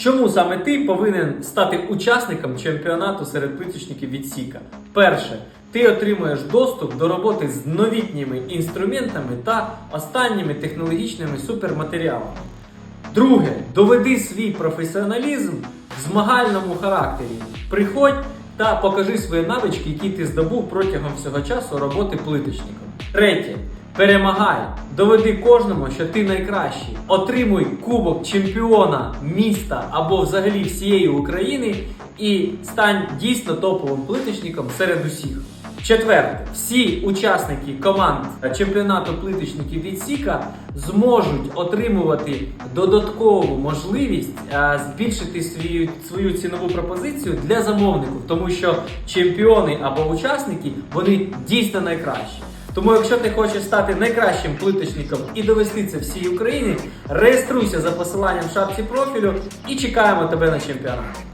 Чому саме ти повинен стати учасником чемпіонату серед плиточників від Сіка? Перше, ти отримуєш доступ до роботи з новітніми інструментами та останніми технологічними суперматеріалами. Друге, доведи свій професіоналізм в змагальному характері. Приходь та покажи свої навички, які ти здобув протягом всього часу роботи плиточником. Третє. Перемагай, доведи кожному, що ти найкращий. Отримуй кубок чемпіона міста або взагалі всієї України і стань дійсно топовим плиточником серед усіх. Четверте, всі учасники команд чемпіонату плиточників від Сіка зможуть отримувати додаткову можливість е, збільшити свою, свою цінову пропозицію для замовників, тому що чемпіони або учасники вони дійсно найкращі. Тому, якщо ти хочеш стати найкращим плиточником і довести це всій Україні, реєструйся за посиланням в шапці профілю і чекаємо тебе на чемпіонат.